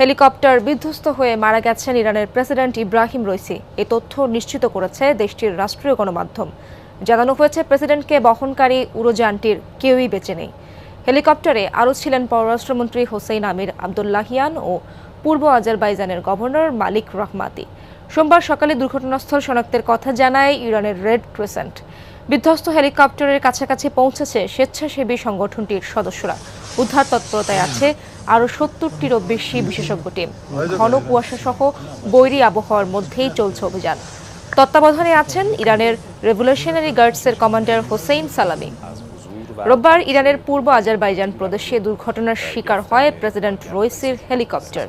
Helicopter বিধ্বস্ত হয়ে মারা গেছেন ইরানের প্রেসিডেন্ট ইব্রাহিম রইসি। এই তথ্য নিশ্চিত করেছে দেশটির রাষ্ট্রীয় গণমাধ্যম। জানানো হয়েছে প্রেসিডেন্টকে বহনকারী উড়োযানটির কেউই বেঁচে নেই। হেলিকপ্টারে আরও ছিলেন পররাষ্ট্রমন্ত্রী হোসেইন আমির আবদুল্লাহিয়ান ও পূর্ব আজারবাইজানের গভর্নর মালিক রহমাতি। সোমবার সকালে দুর্ঘটনাস্থল শনাক্তের কথা জানায় ইরানের রেড ক্রেসেন্ট। বিধ্বস্ত হেলিকপ্টারের কাছাকাছি পৌঁছেছে স্বেচ্ছাসেবী সংগঠনটির সদস্যরা। উদ্ধার তৎপরতায় আছে আরও সত্তরটিরও বেশি বিশেষজ্ঞ টিম। ঘন কুয়াশা সহ বৈরী আবহাওয়ার মধ্যেই চলছে অভিযান। তত্ত্বাবধানে আছেন ইরানের রেভলিউশনারি গার্ডসের কমান্ডার হোসেইন সালামি। রোববার ইরানের পূর্ব আজারবাইজান প্রদেশে দুর্ঘটনার শিকার হয় প্রেসিডেন্ট রইসির হেলিকপ্টার।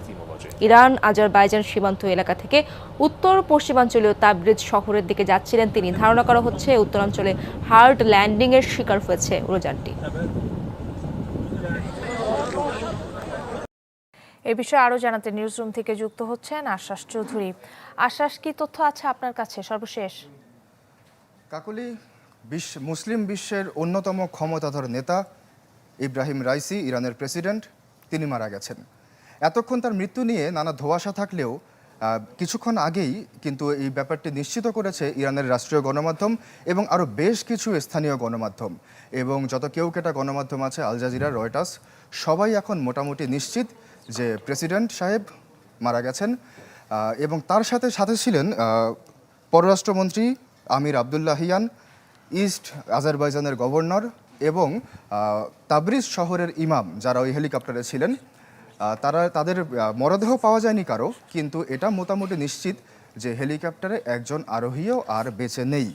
ইরান আজারবাইজান সীমান্ত এলাকা থেকে উত্তর পশ্চিমাঞ্চলীয় তাবরিজ শহরের দিকে যাচ্ছিলেন তিনি। ধারণা করা হচ্ছে উত্তরাঞ্চলে হার্ড ল্যান্ডিং এর শিকার হয়েছে উড়োযানটি এ বিষয়ে আরও জানাতে নিউজরুম থেকে যুক্ত হচ্ছেন আশ্বাস চৌধুরী। আশ্বাস কি তথ্য আছে আপনার কাছে? সর্বশেষ। কাকলি, বিশ্ব, মুসলিম বিশ্বের অন্যতম ক্ষমতাধর নেতা ইব্রাহিম রাইসি, ইরানের প্রেসিডেন্ট, তিনি মারা গেছেন। এতক্ষণ তার মৃত্যু নিয়ে নানা ধোঁয়াশা থাকলেও কিছুক্ষণ আগেই কিন্তু এই ব্যাপারটি নিশ্চিত করেছে ইরানের রাষ্ট্রীয় গণমাধ্যম এবং আরও বেশ কিছু স্থানীয় গণমাধ্যম। এবং যত কেউ কেটা গণমাধ্যম আছে, আল জাজিরা, রয়টার্স, সবাই এখন মোটামুটি নিশ্চিত যে প্রেসিডেন্ট সাহেব মারা গেছেন এবং তার সাথে সাথে ছিলেন পররাষ্ট্রমন্ত্রী আমির আবদুল্লাহিয়ান ইস্ট আজারবাইজানের গভর্নর এবং তাবরিজ শহরের ইমাম যারা ওই হেলিকপ্টারে ছিলেন তারা, তাদের মরদেহ পাওয়া যায়নি কারও, কিন্তু এটা মোটামুটি নিশ্চিত যে হেলিকপ্টারে একজন আরোহীও আর বেঁচে নেই।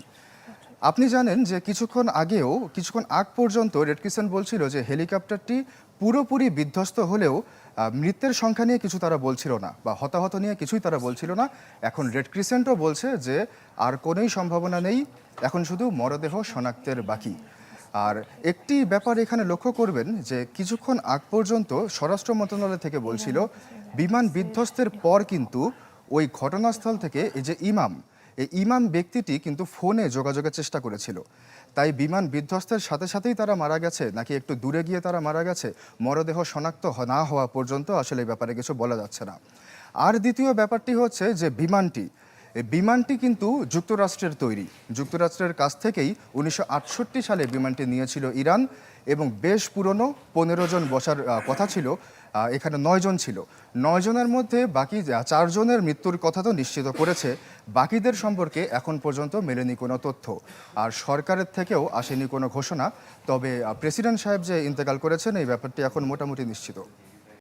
আপনি জানেন যে কিছুক্ষণ আগেও, কিছুক্ষণ আগ পর্যন্ত রেড ক্রিসেন্ট বলছিল যে হেলিকপ্টারটি পুরোপুরি বিধ্বস্ত হলেও মৃতের সংখ্যা নিয়ে কিছু তারা বলছিল না বা হতাহত নিয়ে কিছুই তারা বলছিল না। এখন রেড ক্রিসেন্টও বলছে যে আর কোনোই সম্ভাবনা নেই, এখন শুধু মরদেহ শনাক্তের বাকি। আর একটি ব্যাপার এখানে লক্ষ্য করবেন যে কিছুক্ষণ আগ পর্যন্ত স্বরাষ্ট্র মন্ত্রণালয় থেকে বলছিল, বিমান বিধ্বস্তের পর কিন্তু ওই ঘটনাস্থল থেকে এই যে ইমাম এই ইমাম ব্যক্তিটি কিন্তু ফোনে যোগাযোগের চেষ্টা করেছিল। তাই বিমান বিধ্বস্তের সাথে সাথেই তারা মারা গেছে, নাকি একটু দূরে গিয়ে তারা মারা গেছে, মরদেহ শনাক্ত না হওয়া পর্যন্ত আসলে এই ব্যাপারে কিছু বলা যাচ্ছে না। আর দ্বিতীয় ব্যাপারটি হচ্ছে যে বিমানটি বিমানটি কিন্তু যুক্তরাষ্ট্রের তৈরি। যুক্তরাষ্ট্রের কাছ থেকেই উনিশশো আটষট্টি সালে বিমানটি নিয়েছিল ইরান এবং বেশ পুরনো, পনেরো জন বসার কথা ছিল এখানে নয়জন ছিল। নয়জনের মধ্যে বাকি চারজনের মৃত্যুর কথা তো নিশ্চিত করেছে। বাকিদের সম্পর্কে এখন পর্যন্ত মেলেনি কোনো তথ্য। আর সরকারের থেকেও আসেনি কোনো ঘোষণা। তবে প্রেসিডেন্ট সাহেব যে ইন্তেকাল করেছেন, এই ব্যাপারটি এখন মোটামুটি নিশ্চিত।